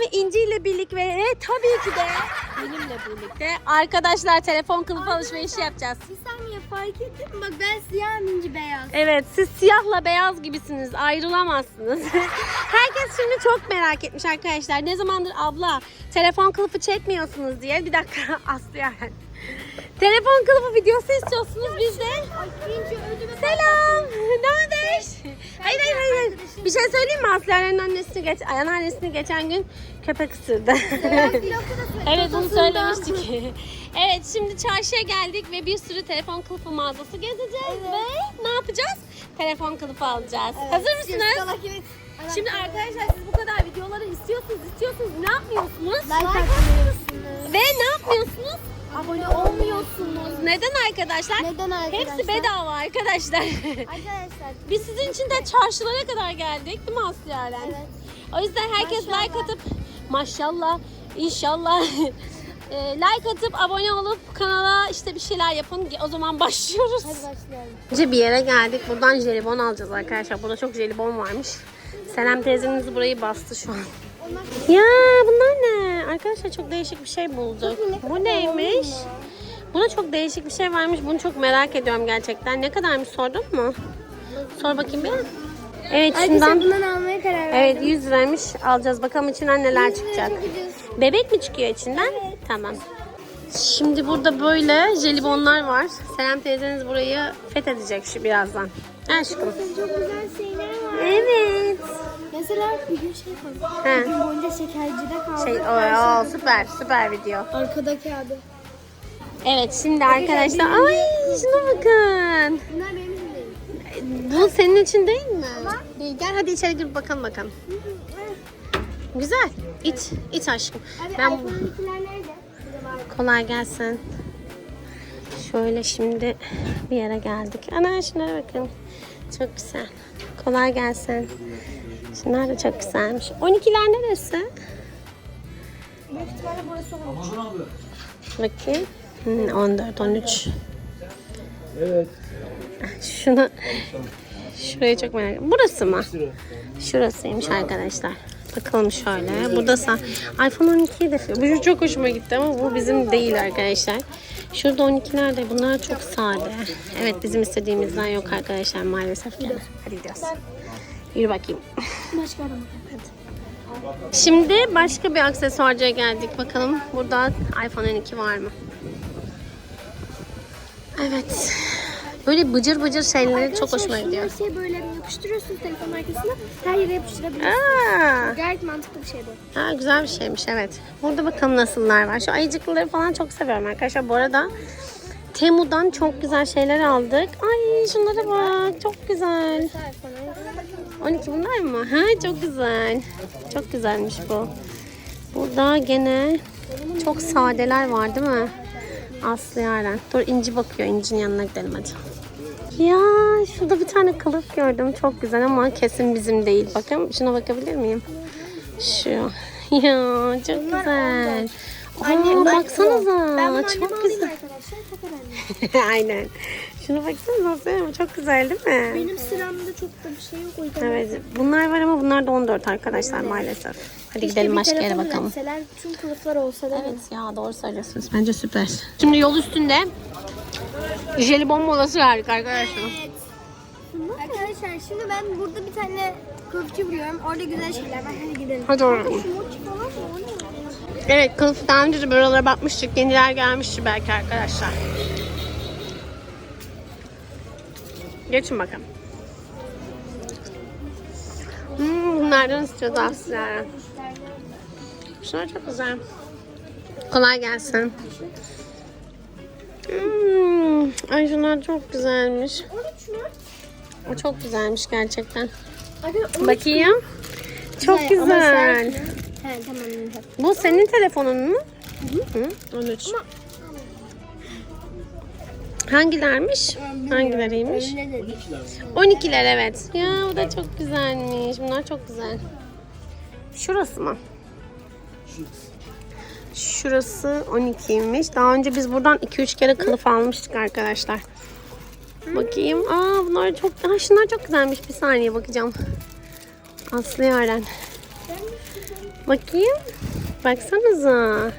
Ve İnci ile birlikte ve tabii ki de benimle birlikte arkadaşlar telefon kılıfı alışverişi yapacağız. Bir saniye fark ettin mi? Bak ben siyah minci beyaz. Evet siz siyahla beyaz gibisiniz ayrılamazsınız. Herkes şimdi çok merak etmiş arkadaşlar. Ne zamandır abla telefon kılıfı çekmiyorsunuz diye. Bir dakika Aslı Yaren. Telefon kılıfı videosu istiyorsunuz biz de. Selam. Ne haber? Hayır hayır hayır. Bir şey söyleyeyim mi? Aslı Yaren'in annesini, geç, anneannesini geçen gün köpek ısırdı. evet bunu söylemiştik. evet şimdi çarşıya geldik ve bir sürü telefon kılıfı mağazası gezeceğiz ve ne yapacağız? Telefon kılıfı alacağız. Hazır mısınız? Şimdi arkadaşlar siz bu kadar videoları istiyorsunuz, istiyorsunuz. Ne yapmıyorsunuz? Like atmıyorsunuz. Ve ne yapmıyorsunuz? Abone olmuyorsunuz. Neden arkadaşlar? Neden arkadaşlar? Hepsi bedava arkadaşlar. Arkadaşlar. Biz sizin için de çarşılara kadar geldik değil mi Aslı Yaren? Evet. O yüzden herkes Maşallah. like atıp maşallah inşallah e, like atıp abone olup kanala işte bir şeyler yapın. O zaman başlıyoruz. Hadi başlayalım. Önce bir yere geldik. Buradan jelibon alacağız arkadaşlar. Burada çok jelibon varmış. Selam teyzeniz burayı bastı şu an. Ya bunlar ne? Arkadaşlar çok değişik bir şey bulduk. Bu neymiş? Buna çok değişik bir şey varmış. Bunu çok merak ediyorum gerçekten. Ne kadarmış sordun mu? Sor bakayım bir. Evet şundan bundan almaya karar verdim. Evet 100 liraymış. Alacağız. Bakalım içinden neler çıkacak. Bebek mi çıkıyor içinden? Tamam. Şimdi burada böyle jelibonlar var. Selam teyzeniz burayı fethedecek şu birazdan. Aşkım. Çok güzel şeyler var. Evet. Mesela bir gün şey kaldı. He. Bir gün boyunca şekercide kaldı. Şey, o, o, süper süper video. Arkadaki adı. Evet şimdi arkadaşlar ay şuna bakın. Bunlar benim için değil. Bu senin için değil mi? Değil. Gel hadi içeri gir bakalım bakalım. Güzel. İç, iç aşkım. Abi Ben iPhone'dakiler nerede? Burada var. kolay gelsin. Şöyle şimdi bir yere geldik. Ana şunlara bakın. Çok güzel. Kolay gelsin. Şunlar da çok güzelmiş. 12'ler neresi? Büyük burası. Bakayım. Hmm, 14, 13. Evet. Şunu şurayı çok merak ediyorum. Burası mı? Şurasıymış arkadaşlar. Bakalım şöyle. Burada sa- iPhone 12'yi de bu çok hoşuma gitti ama bu bizim değil arkadaşlar. Şurada 12'ler de bunlar çok sade. Evet bizim istediğimizden yok arkadaşlar maalesef ki. Hadi gidiyoruz. Yürü bakayım. Başka arama. Şimdi başka bir aksesuarcıya geldik. Bakalım burada iPhone 12 var mı? Evet. Böyle bıcır bıcır şeyleri çok hoşuma gidiyor. Her şeyi böyle yapıştırıyorsunuz telefonun arkasına. Her yere yapıştırabilirsiniz. Aa, Gayet mantıklı bir şey bu. ha, güzel bir şeymiş evet. Burada bakalım nasıllar var. Şu ayıcıkları falan çok seviyorum arkadaşlar. Bu arada Temu'dan çok güzel şeyler aldık. Ay şunlara bak. Çok güzel. 12 bunlar mı? Ha çok güzel. Çok güzelmiş bu. Burada gene çok sadeler var değil mi? Aslı Yaren. Dur İnci bakıyor. İnci'nin yanına gidelim hadi. Ya şurada bir tane kılıf gördüm. Çok güzel ama kesin bizim değil. Bakın şuna bakabilir miyim? Şu. Ya çok güzel. Aa, baksanıza. Ben çok güzel. anne. Aynen. Şuna baksanıza. Çok güzel değil mi? Benim sıramda çok da bir şey yok o yüzden. Evet. Bunlar var ama bunlar da 14 arkadaşlar maalesef. Hadi gidelim başka yere bakalım. Mesela tüm kılıflar olsa da Evet ya doğru söylüyorsunuz. Bence süper. Şimdi yol üstünde jelibon molası verdik arkadaşlar. Arkadaşlar şimdi ben burada bir tane kılıfçı buluyorum. Orada güzel şeyler var. Hadi gidelim. Hadi oraya. Şu mochi falan mı? O ne? Evet kılıf daha önce de buralara bakmıştık. Yeniler gelmişti belki arkadaşlar. Geçin bakalım. Hmm, bunlardan istiyoruz aslında. Şunlar çok güzel. Kolay gelsin. Hmm, ay şunlar çok güzelmiş. 13 mü? O çok güzelmiş gerçekten. Bakayım. Çok güzel. He tamam. Bu senin telefonun mu? Hı. 13. Hangilermiş? Hangileriymiş? Ne dedik? 12'ler evet. Ya bu da çok güzelmiş. Bunlar çok güzel. Şurası mı? Şurası 12'ymiş. Daha önce biz buradan 2-3 kere kılıf almıştık arkadaşlar. Bakayım. Aa bunlar çok... Aa, şunlar çok güzelmiş. Bir saniye bakacağım. Aslı Yaren. Bakayım. Baksanıza.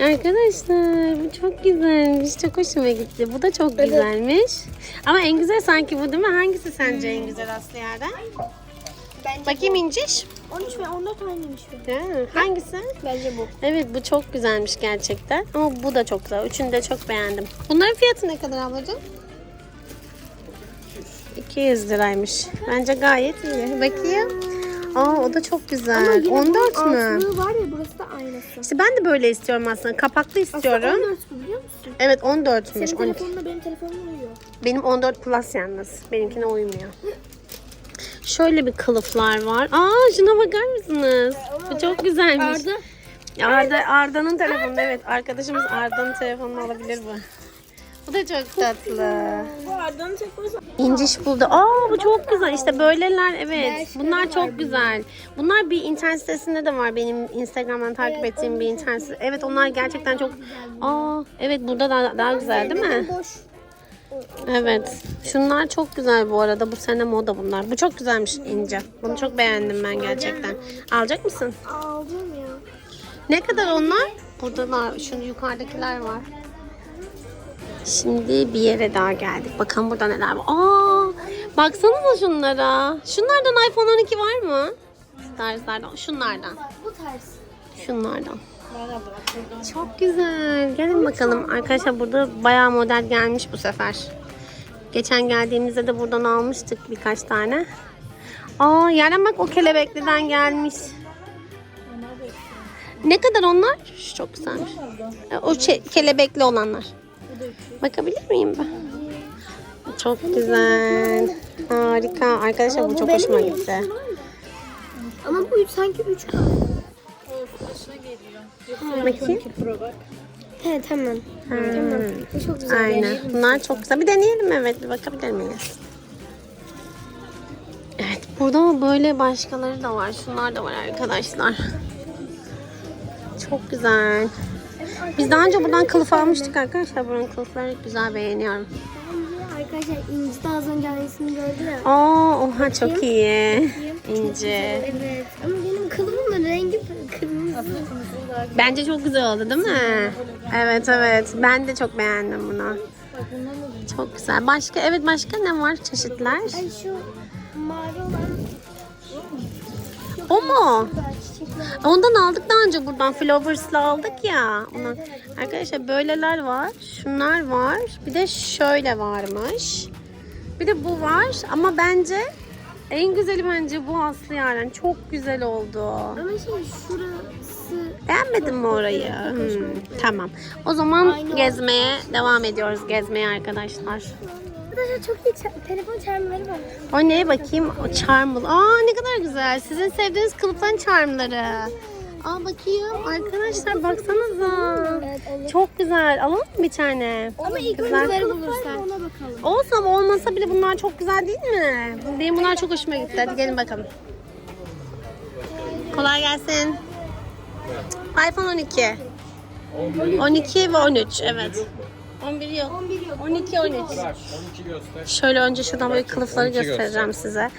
Arkadaşlar bu çok güzelmiş. Çok hoşuma gitti. Bu da çok güzelmiş. Ama en güzel sanki bu değil mi? Hangisi sence en güzel Aslı yerden? Bence Bakayım İnciş. 13 ve 14 aynıymış. Ha, hangisi? Bence bu. Evet bu çok güzelmiş gerçekten. Ama bu da çok güzel. Üçünü de çok beğendim. Bunların fiyatı ne kadar ablacığım? 200 liraymış. Bence gayet iyi. Bakayım. Aa o da çok güzel. 14 mü? Altlığı var ya burası da aynısı. İşte ben de böyle istiyorum aslında. Kapaklı istiyorum. Aslında 14 bu biliyor musun? Evet 14'müş. Senin 12. telefonla benim telefonum uyuyor. Benim 14 plus yalnız. Benimkine uymuyor. Şöyle bir kılıflar var. Aa şuna bakar mısınız? Bu çok güzelmiş. Arda. Arda Arda'nın telefonu evet. Arkadaşımız Arda'nın telefonunu alabilir bu. Bu da çok tatlı. Arda'nın telefonu. İnciş buldu. Aa bu çok güzel. İşte böyleler evet. Bunlar çok güzel. Bunlar bir internet sitesinde de var. Benim Instagram'dan takip ettiğim bir internet sitesi. Evet onlar gerçekten çok... Aa evet burada daha, daha güzel değil mi? Evet. Şunlar çok güzel bu arada. Bu sene moda bunlar. Bu çok güzelmiş ince. Bunu çok beğendim ben gerçekten. Alacak mısın? Aldım ya. Ne kadar onlar? Burada da şu yukarıdakiler var. Şimdi bir yere daha geldik. Bakalım burada neler var. Aa, baksanıza şunlara. Şunlardan iPhone 12 var mı? Tarzlardan. Şunlardan. Bu tarz. Şunlardan. Çok güzel. Gelin bakalım. Arkadaşlar burada bayağı model gelmiş bu sefer. Geçen geldiğimizde de buradan almıştık birkaç tane. Aa Yaren bak o kelebekliden gelmiş. Ne kadar onlar? Çok güzelmiş. O şey, kelebekli olanlar. Bakabilir miyim ben? Çok güzel. Harika. Arkadaşlar bu çok hoşuma gitti. Ama bu sanki 3 kaldı. Bakayım. He tamam. Tamam. Bu çok güzel. Aynen. Bunlar çok güzel. Bir deneyelim evet. Bir bakabilir miyiz? Evet. Burada böyle başkaları da var. Şunlar da var arkadaşlar. Çok güzel. Biz daha önce buradan kılıf almıştık arkadaşlar. Buranın kılıfları güzel beğeniyorum. Arkadaşlar İnci de az önce aynısını gördü ya. Aa, oha çok iyi. İnce. Evet. Ama benim kılımın rengi kırmızı. Bence çok güzel oldu değil mi? Evet evet. Ben de çok beğendim bunu. Çok güzel. Başka evet başka ne var çeşitler? Ay şu mavi olan O mu? Ondan aldık daha önce buradan Flowers'la aldık ya. Ondan. Arkadaşlar böyleler var. Şunlar var. Bir de şöyle varmış. Bir de bu var ama bence en güzeli bence bu Aslı Yaren. Çok güzel oldu. Ama şey şurası Beğenmedin mi orayı? Hmm, tamam. O zaman gezmeye devam ediyoruz. Gezmeye arkadaşlar. Arkadaşlar çok iyi telefon çarmları var. O ne bakayım? O charmlı. Aa ne kadar güzel. Sizin sevdiğiniz kılıfların charmları. Aa bakayım. Arkadaşlar baksanıza. Çok güzel. Alalım mı bir tane? Ama ilk Güzel. önce bunları bulursak. Ona bakalım. Olsa ama olmasa bile bunlar çok güzel değil mi? Benim bunlar çok hoşuma gitti. Hadi gelin bakalım. Kolay gelsin. iPhone 12. 12 ve 13 evet. 11 yok. 12 13. Şöyle önce şuradan böyle kılıfları göstereceğim size.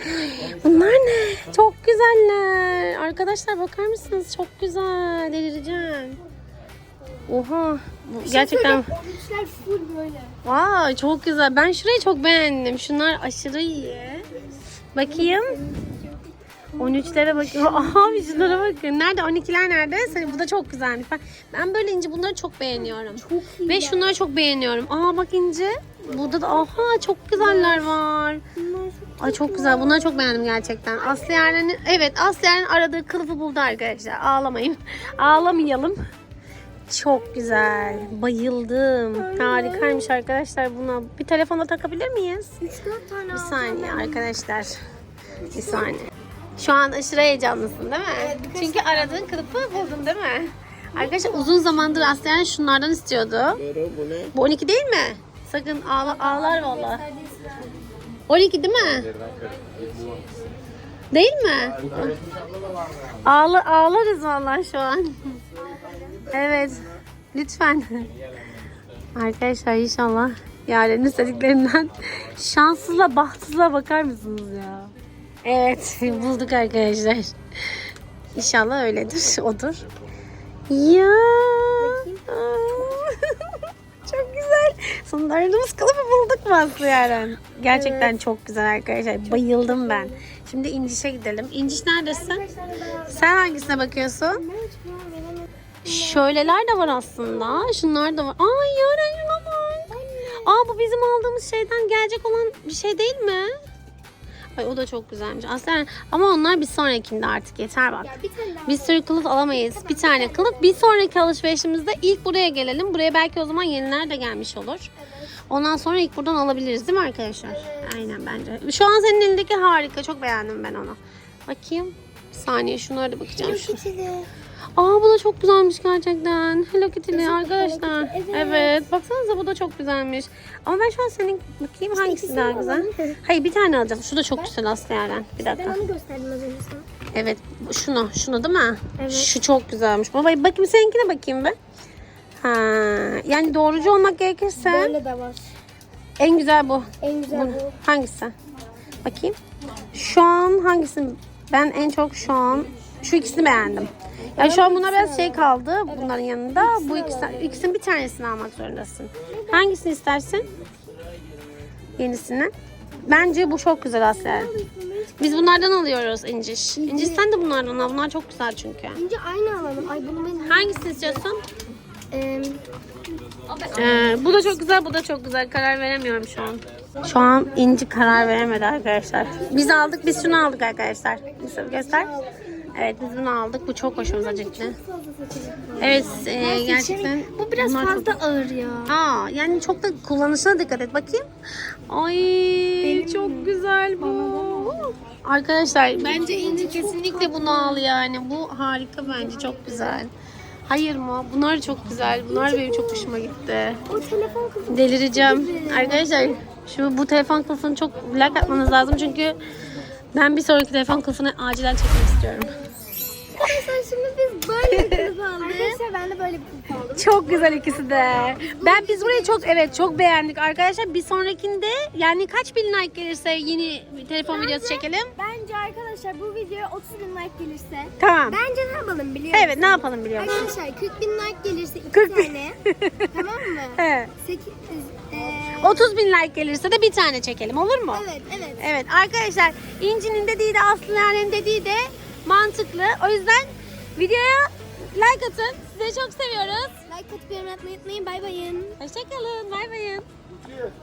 Bunlar ne? Çok güzeller. Arkadaşlar bakar mısınız? Çok güzel. Delireceğim. Oha. Bu gerçekten İçler full böyle. Vay çok güzel. Ben şurayı çok beğendim. Şunlar aşırı iyi. Bakayım. 13'lere bakın. Abi şunlara bakın. Nerede? 12'ler nerede? Sen- Bu da çok güzelmiş. Ben, ben böyle ince bunları çok beğeniyorum. Ve şunları çok beğeniyorum. Aa bak ince. Burada da aha çok güzeller var. Ay çok güzel. Bunları çok beğendim gerçekten. Aslı Yaren'in evet Aslı Yaren'in aradığı kılıfı buldu arkadaşlar. Ağlamayın. Ağlamayalım. Çok güzel. Bayıldım. Harikaymış arkadaşlar buna. Bir telefona takabilir miyiz? 3-4 tane Bir saniye arkadaşlar. Bir saniye. Şu an aşırı heyecanlısın değil mi? Çünkü aradığın kılıfı buldun değil mi? Arkadaşlar uzun zamandır Aslen şunlardan istiyordu. Bu ne? Bu 12 değil mi? Sakın ağla, ağlar valla. 12 değil mi? Değil mi? Ağla, ağlarız valla şu an. Evet. Lütfen. Arkadaşlar inşallah Yaren'in istediklerinden şanssızla bahtsızla bakar mısınız ya? Evet bulduk arkadaşlar. İnşallah öyledir. Odur. Ya. çok güzel. Sonunda aradığımız kılıfı bulduk mu Aslı Yaren? Gerçekten çok güzel arkadaşlar. Bayıldım ben. Şimdi İnciş'e gidelim. İnciş neredesin? Sen hangisine bakıyorsun? Şöyleler de var aslında. Şunlar da var. Ay Yaren şuna bak. Aa bu bizim aldığımız şeyden gelecek olan bir şey değil mi? Ay o da çok güzelmiş. Aslında ama onlar bir sonrakinde artık yeter bak. Bir tane daha. Bir sürü kılıf alamayız. Bir tane kılıf. Bir sonraki alışverişimizde ilk buraya gelelim. Buraya belki o zaman yeniler de gelmiş olur. Ondan sonra ilk buradan alabiliriz değil mi arkadaşlar? Aynen bence. Şu an senin elindeki harika. Çok beğendim ben onu. Bakayım. Bir saniye şunlara da bakacağım. Şu. Aa bu da çok güzelmiş gerçekten. Hello Kitty'li arkadaşlar. Kitty, Evet. evet. Baksanıza bu da çok güzelmiş. Ama ben şu an senin bakayım hangisi daha güzel. Hayır bir tane alacağım. Şu da çok güzel Aslı Yaren. Bir Ben dakika. onu gösterdim az önce sana. Evet şunu şunu değil mi? Evet. Şu çok güzelmiş. Baba bakayım seninkine bakayım be. Ha, yani doğrucu olmak gerekirse Böyle de var. en güzel bu. En güzel Bu. bu. Hangisi? Bakayım. Şu an hangisini? Ben en çok şu an şu ikisini beğendim. Yani şu an buna biraz şey kaldı bunların yanında. Bu ikisi, ikisinin bir tanesini almak zorundasın. Hangisini istersin? Yenisini. Bence bu çok güzel Aslı. Biz bunlardan alıyoruz İnciş. İnciş sen de bunlardan al. Bunlar çok güzel çünkü. Önce aynı alalım. Ay bunu ben... Hangisini istiyorsun? Ee, bu da çok güzel, bu da çok güzel. Karar veremiyorum şu an. Şu an İnci karar veremedi arkadaşlar. Biz aldık, biz şunu aldık arkadaşlar. Yusuf göster. Evet biz bunu aldık. Bu çok hoşumuza gitti. Evet e, gerçekten. Bu biraz bunlar fazla Çok... ağır ya. Aa, yani çok da kullanışına dikkat et bakayım. Ay çok güzel bu. Arkadaşlar bence İnci kesinlikle bunu al yani. Bu harika bence çok güzel. Hayır mı? Bunlar çok güzel. Bunlar benim çok hoşuma gitti. O telefon kızı. Delireceğim. Arkadaşlar şu bu telefon kılıfını çok like atmanız lazım çünkü ben bir sonraki telefon kılıfını acilen çekmek istiyorum. Arkadaşlar şimdi biz böyle bir kılıf aldık. Arkadaşlar ben de böyle bir kılıf aldım. Çok güzel ikisi de. Ben biz burayı çok evet çok beğendik arkadaşlar. Bir sonrakinde yani kaç bin like gelirse yeni bir telefon videosu çekelim. Bence arkadaşlar bu videoya 30 bin like gelirse. Tamam. Bence ne yapalım biliyor musun? Evet ne yapalım biliyor musun? Arkadaşlar 40 bin like gelirse 2 40 bin. tane. tamam mı? Evet. 8, eee 30 bin like gelirse de bir tane çekelim olur mu? Evet evet. Evet arkadaşlar İnci'nin dediği de Aslı Naren'in dediği de mantıklı. O yüzden videoya like atın. Sizi çok seviyoruz. Like atıp yorum atmayı unutmayın. Bay bayın. Hoşçakalın. Bay bayın.